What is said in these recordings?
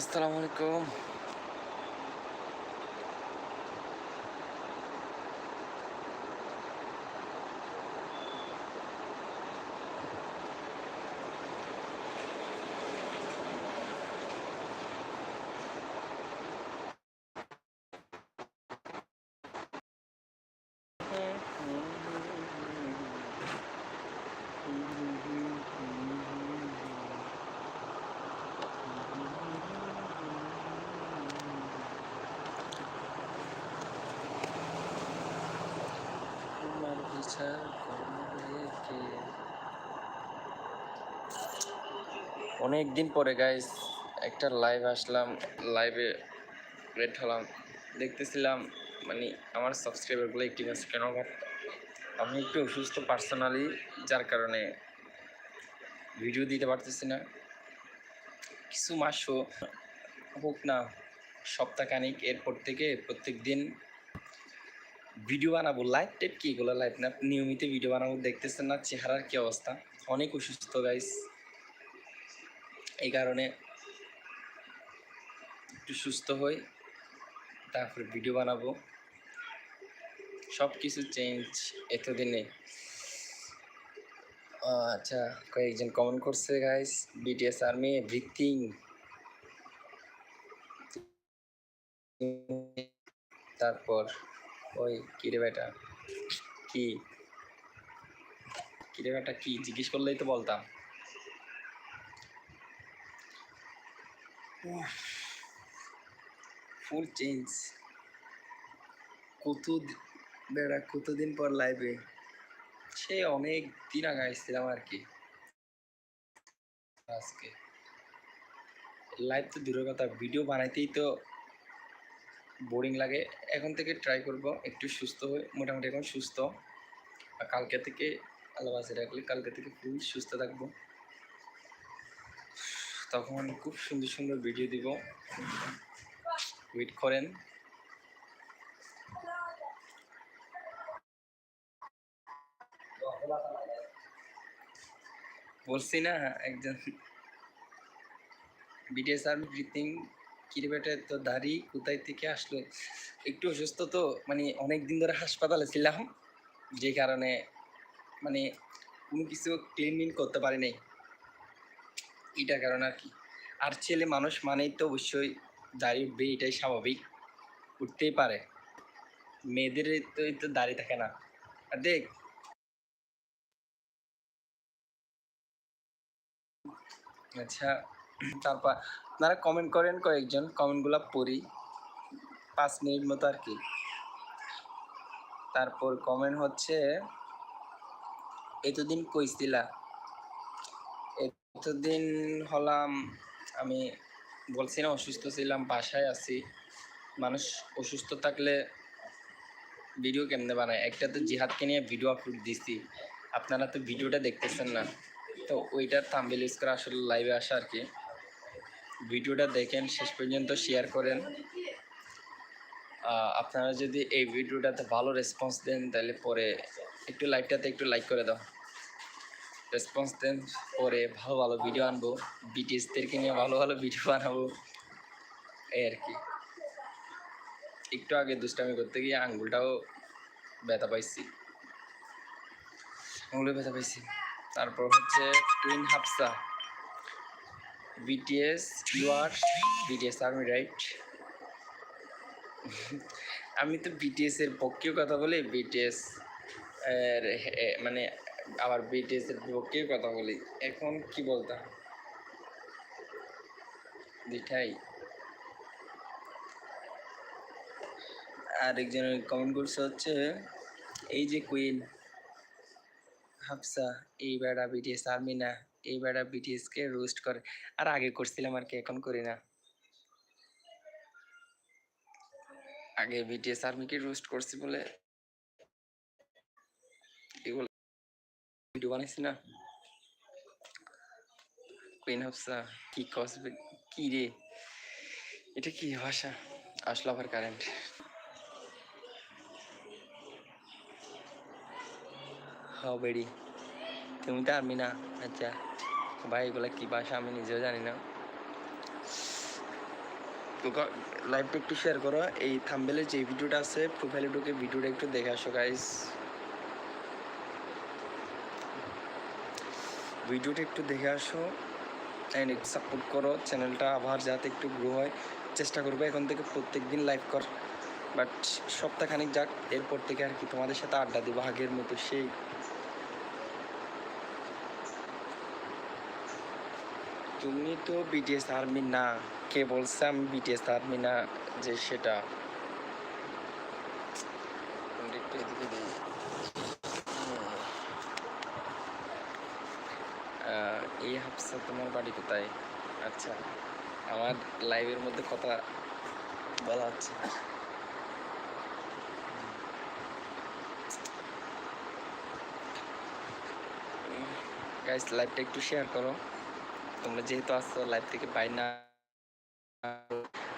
আসসালামু আলাইকুম। কে? অনেক দিন পরে গাইস একটা লাইভ আসলাম লাইভে রেড হলাম দেখতেছিলাম মানে আমার সাবস্ক্রাইবারগুলো একটি আছে কেন আমি একটু অসুস্থ পার্সোনালি যার কারণে ভিডিও দিতে পারতেছি না কিছু মাসও হোক না, সপ্তাহখানিক, এরপর থেকে প্রত্যেক দিন ভিডিও বানাবো লাইভ টাইপ কি এগুলো? লাইভ না, নিয়মিত ভিডিও বানাবো, দেখতেছেন না চেহারার কি অবস্থা? অনেক অসুস্থ গাইস এই কারণে একটু সুস্থ হই, তারপরে ভিডিও বানাবো। সব কিছু চেঞ্জ এতদিনে আচ্ছা কয়েকজন কমেন্ট করছে গাইস বিটিএস আর্মি এভরিথিং তারপর ওই কিরে বেটা? কি? কিরে বেটা, কি? জিজ্ঞেস করলেই তো বলতাম। ফুল চেঞ্জ কত বেড়া কতদিন পর লাইভে সে অনেক দিন আগে আসছিলাম আর কি। আজকে। লাইভ তো দূরের কথা ভিডিও বানাইতেই তো বোরিং লাগে। এখন থেকে ট্রাই করব একটু সুস্থ হয়ে, মোটামুটি এখন সুস্থ। আর কালকে থেকে আল্লাহ বাসে রাখলে কালকে থেকে ফুল সুস্থ থাকব। তখন খুব সুন্দর সুন্দর ভিডিও দিব। ওয়েট করেন। বলছি না, একজন বিটিএস আর্মি ব্রিথিং তো দাড়ি কোথায় থেকে আসলো? একটু অসুস্থ তো মানে অনেক দিন ধরে হাসপাতালে ছিলাম, যে কারণে মানে কোনো কিছু ক্লিন করতে পারি নাই। এটার কারণে আর কি। আর ছেলে মানুষ মানেই তো অবশ্যই দাড়ি উঠবে, এটাই স্বাভাবিক। উঠতেই পারে। মেয়েদের তো তো দাড়ি থাকে না। আর দেখ আচ্ছা তারপর আপনারা কমেন্ট করেন কয়েকজন কমেন্টগুলো পড়ি। পাঁচ মিনিট মতো আর কি। তারপর কমেন্ট হচ্ছে, এতদিন কইছিলা এতদিন হলাম, আমি বলছি না অসুস্থ ছিলাম, বাসায় আছি। মানুষ অসুস্থ থাকলে ভিডিও কেমনে বানায়? একটা তো জিহাদকে নিয়ে ভিডিও আপলোড দিছি। আপনারা তো ভিডিওটা দেখতেছেন না। তো ওইটার থাম্বেল ইউজ করে আসলে লাইভে আসা আর কি। ভিডিওটা দেখেন, শেষ পর্যন্ত শেয়ার করেন। আপনারা যদি এই ভিডিওটাতে ভালো রেসপন্স দেন, তাহলে পরে একটু লাইভটাতে একটু লাইক করে দাও। রেসপন্স দেন, পরে ভালো ভালো ভিডিও আনব। বিটিএসদেরকে নিয়ে ভালো ভালো ভিডিও বানাবো। এই আর কি। একটু আগে দুষ্টামি করতে গিয়ে আঙ্গুলটাও ব্যথা পাইছি। আঙ্গুলে ব্যথা পাইছি। তারপর হচ্ছে twin Hafsa. BTS you are BTS army right আমি তো বিটিএস এর পক্ষেও কথা বলি বিটিএস এর মানে আবার বিটিএস এর পক্ষেও কথা বলি। এখন কি বলতাম দিঠাই। আরেকজন কমেন্ট করছে হচ্ছে, এই যে কুইন হাফসা, এই বেড়া বিটিএস আর্মি না। এই বেড়া বিটিএস কে রোস্ট করে। আর আগে করছিলাম আর কি, এখন করি না। আগে বিটিএস আর্মিকে রোস্ট করছি বলে ভিডিও বানাইছি না। কুইন হাফসা কি কসবে কি রে? এটা কি ভাষা? আসলো আবার কারেন্ট হাও বেড়ি, তুমি তো আর্মি না আচ্ছা। ভাই, এগুলা কি ভাষা আমি নিজেও জানি না। লাইভটা একটু শেয়ার করো, এই থাম্বেলে যে ভিডিওটা আছে প্রোফাইলে ঢুকে ভিডিওটা একটু দেখে আসো গাইস ভিডিওটা একটু দেখে আসো অ্যান্ড একটু সাপোর্ট করো চ্যানেলটা আবার যাতে একটু গ্রো হয়। চেষ্টা করব এখন থেকে প্রত্যেক দিন লাইভ কর। বাট সপ্তাহখানিক যাক, এরপর থেকে আর কি তোমাদের সাথে আড্ডা দিব, আগের মতো সেই তুমি তো বিটিএস আর্মি না। কে বলছে আমি বিটিএস আর্মি না যে সেটা? এই হাফসা তোমার বাড়ি কোথায়? আচ্ছা আমার লাইভের মধ্যে কথা বলা হচ্ছে। গাইস লাইভটা একটু শেয়ার করো। তোমরা যেহেতু আসছো লাইভ থেকে বাই না,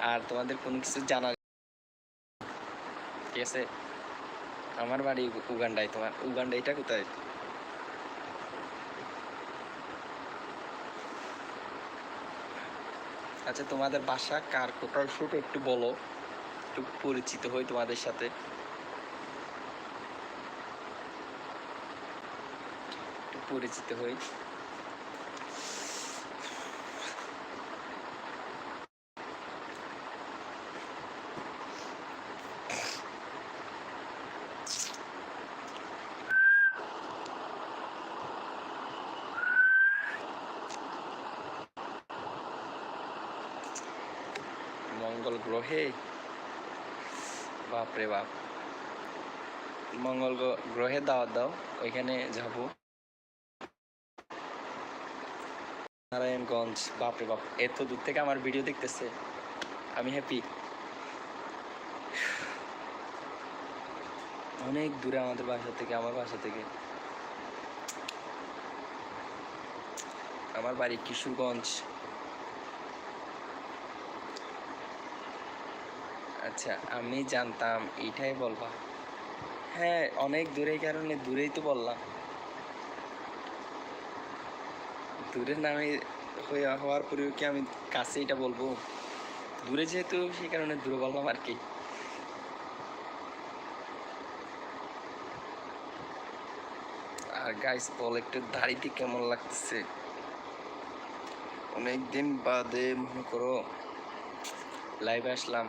আর তোমাদের কোনো কিছু জানা ঠিক আছে? আমার বাড়ি উগ- উগান্ডায়, তোমার উগান্ডা এটা কোথায়? আচ্ছা তোমাদের বাসা কার? কোথায়? সেটা একটু বলো, একটু পরিচিত হই তোমাদের সাথে। একটু পরিচিত হই। গ্রহে বাপরে বাপ। মঙ্গল গ্রহে দাওয়াত দাও, ওইখানে যাব। নারায়ণগঞ্জ, বাপরে বাপ, এত দূর থেকে আমার ভিডিও দেখতেছে। আমি হ্যাপি অনেক দূরে আমাদের বাসা থেকে, আমার বাসা থেকে। আমার বাড়ি কিশোরগঞ্জ। আচ্ছা আমি জানতাম এইটাই বলবা। হ্যাঁ অনেক দূরে কারণে দূরেই তো বললাম। দূরের নামে হয়ে হওয়ার পরেও কি আমি কাছে এটা বলব? দূরে যেহেতু, সেই কারণে দূরে বললাম আর কি। আর গাইস বল একটু দাড়িতে কেমন লাগতেছে? অনেকদিন বাদে, মনে করো লাইভে আসলাম।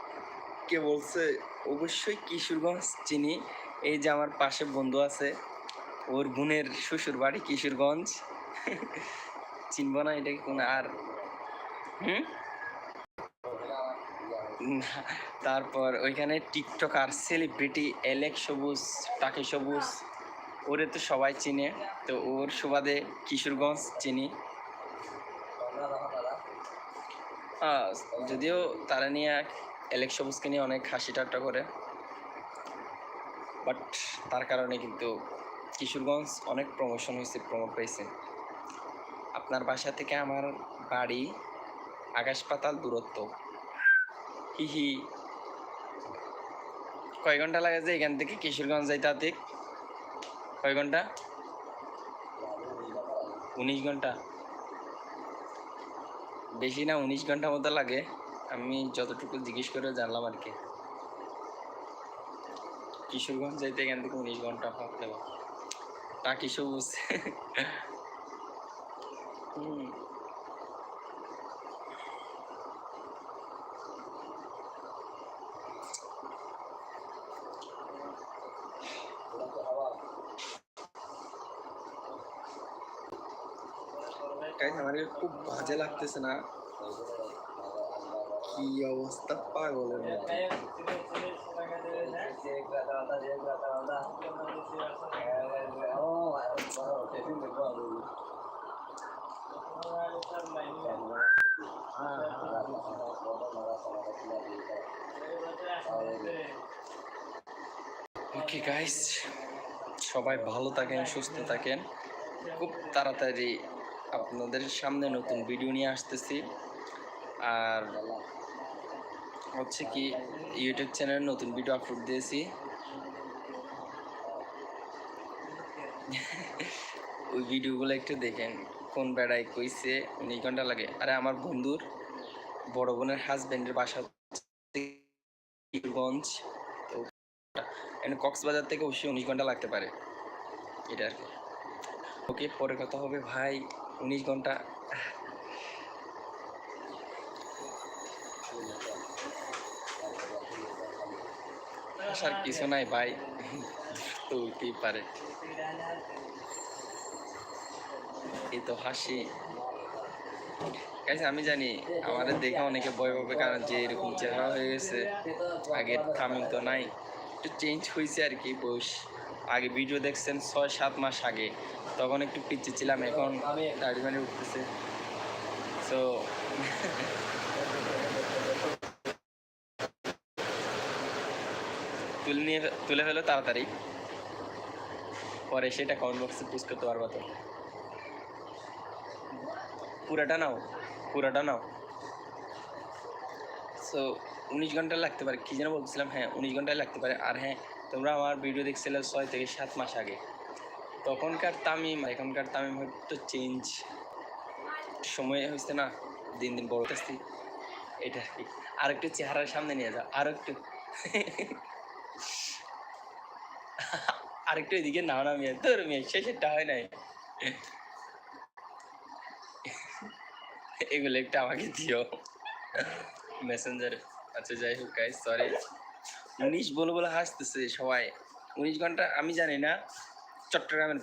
কে বলছে, অবশ্যই কিশোরগঞ্জ চিনি। এই যে আমার পাশে বন্ধু আছে, ওর বোনের শ্বশুর বাড়ি কিশোরগঞ্জ। চিনব না এটা কোনো আর হুম? তারপর ওইখানে টিকটক আর সেলিব্রিটি এলেক সবুজ, টাকি সবুজ, ওরে তো সবাই চিনে। তো ওর সুবাদে কিশোরগঞ্জ চিনি। যদিও তারা নিয়ে এলেক সবুজকে নিয়ে অনেক হাসি ঠাট্টা করে। বাট তার কারণে কিন্তু কিশোরগঞ্জ অনেক প্রমোশন হয়েছে প্রমোট পেয়েছে আপনার বাসা থেকে আমার বাড়ি আকাশ পাতাল দূরত্ব। হি হি। কয় ঘণ্টা লাগে যে এখান থেকে কিশোরগঞ্জ যাইতে আতিক কয় ঘণ্টা? উনিশ ঘণ্টা। বেশি না, উনিশ ঘণ্টা মতো লাগে। আমি যতটুকু জিজ্ঞেস করে জানলাম আর কি। কিশোরগঞ্জ যাইতে এখান থেকে উনিশ ঘণ্টা ভাবতে টাকি সবুজ হুম। গাইস আমার খুব বাজে লাগতেছে না। কি অবস্থা পাগলের ওকে গাইস সবাই ভালো থাকেন, সুস্থ থাকেন। খুব তাড়াতাড়ি আপনাদের সামনে নতুন ভিডিও নিয়ে আসতেছি। আর হচ্ছে কি ইউটিউব চ্যানেলে নতুন ভিডিও আপলোড দিয়েছি। ওই ভিডিওগুলো একটু দেখেন, কোন বেড়ায় কইছে উনিশ ঘণ্টা লাগে? আরে আমার বন্ধুর বড় বোনের হাজব্যান্ডের বাসা গঞ্জ এখানে কক্সবাজার থেকে অবশ্যই উনিশ ঘণ্টা লাগতে পারে। এটা আর কি। ওকে, পরে কথা হবে। ভাই, উনিশ ঘণ্টা। আসার কিছু নাই ভাই। তো হইতেই পারে। এই তো হাসি। আমি জানি আমাদের দেখে অনেকে ভয় পাবে কারণ যে এরকম চেহারা হয়ে গেছে। আগের থামিং তো নাই। একটু চেঞ্জ হয়েছে আর কি বয়স। আগে ভিডিও দেখছেন ছয়, সাত মাস আগে। তখন একটু পিছিয়ে ছিলাম, এখন দাড়ি মানে উঠতেছে। সো তুলে নিয়ে তুলে ফেলো তাড়াতাড়ি। পরে সেটা কমেন্ট বক্সে পোস্ট করতে পারব তো। পুরাটা নাও পুরাটা নাও। সো উনিশ ঘণ্টা লাগতে পারে, কী যেন বলছিলাম হ্যাঁ উনিশ ঘন্টায় লাগতে পারে। আর হ্যাঁ তোমরা আমার ভিডিও দেখছিলে ছয় থেকে সাত মাস আগে। তখনকার তামিম, আর এখনকার তামিম হয়তো চেঞ্জ সময় হয়েছে না, দিন দিন বড় এটা আর কি। আর একটু চেহারার সামনে নিয়ে যাও আর একটু আর একটু এদিকে নাও না মেয়ে তোর মেয়ে শেষেরটা হয় নাই। এগুলো একটু আমাকে দিও। মেসেঞ্জারে আচ্ছা যাই হোক গাইস সরি উনিশ বলে বলে হাসতেছে সবাই। উনিশ ঘণ্টা আমি জানি না চট্টগ্রামের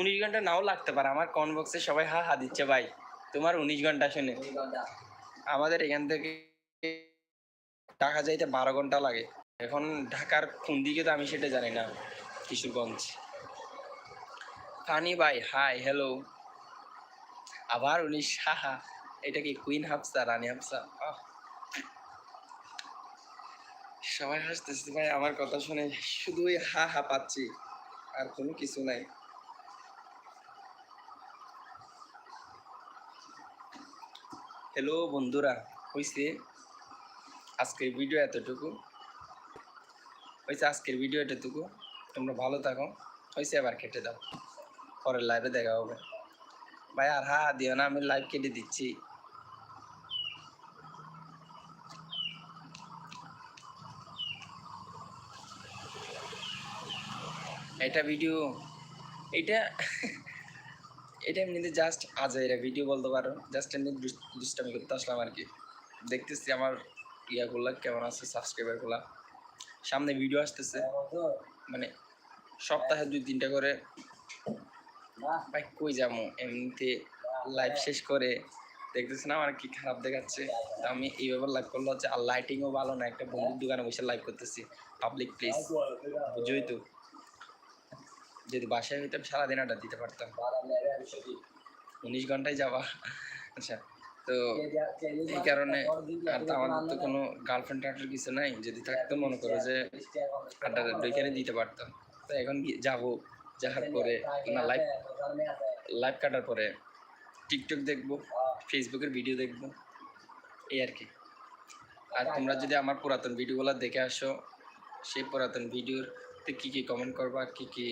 উনিশ ঘণ্টা নাও লাগতে পারে আমার কমেন্ট বক্সে সবাই হা হা দিচ্ছে ভাই। তোমার উনিশ ঘণ্টা শুনে। আমাদের এখান থেকে ঢাকা যাইতে বারো ঘণ্টা লাগে। এখন ঢাকার কোন দিকে তো আমি সেটা জানি না। কিশোরগঞ্জ। ফানি ভাই হাই হ্যালো আবার উনিশ হা হা এটা কি কুইন হাফসা রানী হাফসা সবাই হাসতেছে ভাই, আমার কথা শুনে শুধু ওই হা হা পাচ্ছি, আর কোনো কিছু নাই। হ্যালো বন্ধুরা, হইছে? আজকের ভিডিও এতটুকু। হয়েছে আজকের ভিডিও এতটুকু। তোমরা ভালো থাকো। হয়েছে আবার কেটে দাও। পরের লাইভে দেখা হবে। ভাই, আর হা দিও না, আমি লাইভ কেটে দিচ্ছি। এটা ভিডিও এটা এটা এমনিতে জাস্ট আজ এরা ভিডিও বলতে পারো। জাস্ট এমনি দুষ্টামি করতে আসলাম আর কি। দেখতেছি আমার ইয়াগুলা কেমন আছে সাবস্ক্রাইবারগুলা সামনে ভিডিও আসতেছে। মানে সপ্তাহে দুই তিনটা করে। ভাই, কই যাব? এমনিতে লাইভ শেষ করে দেখতেছি না আমার কি খারাপ দেখাচ্ছে? তা আমি এইভাবে লাইভ করলে হচ্ছে আর লাইটিংও ভালো না, একটা বন্ধুর দোকানে বসে লাইভ করতেছি পাবলিক প্লেস বুঝোই তো। যদি বাসায় হইতাম সারাদিন আড্ডা দিতে পারতাম। উনিশ ঘন্টায় যাওয়া। আচ্ছা। তো এই কারণে আর তো আমাদের তো কোনো গার্লফ্রেন্ড টার্ফ্রেন্ড কিছু নাই যদি থাকতো মনে করো যে আড্ডা ওইখানে দিতে পারতাম। তো এখন যাব যাওয়ার পরে না লাইভ লাইভ কাটার পরে টিকটক দেখব ফেসবুকের ভিডিও দেখব এই আর কি। আর তোমরা যদি আমার পুরাতন ভিডিওগুলো দেখে আসো সেই পুরাতন ভিডিওতে কী কী কমেন্ট করবা কী কী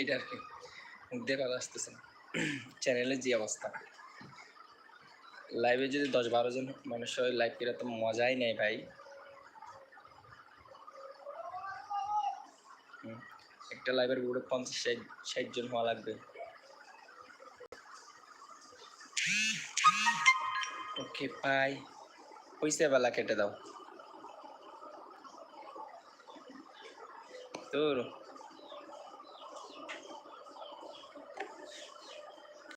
এটা আর কি। কথা আসতেছে না। চ্যানেলের যে অবস্থা। লাইভে যদি দশ বারো জন মানুষ হয় লাইভ করে তো মজাই নেই ভাই। একটা লাইভের পুরো পঞ্চাশ ষাট ষাট জন হওয়া লাগবে। ওকে পাই হইছে বেলা কেটে দাও। তোর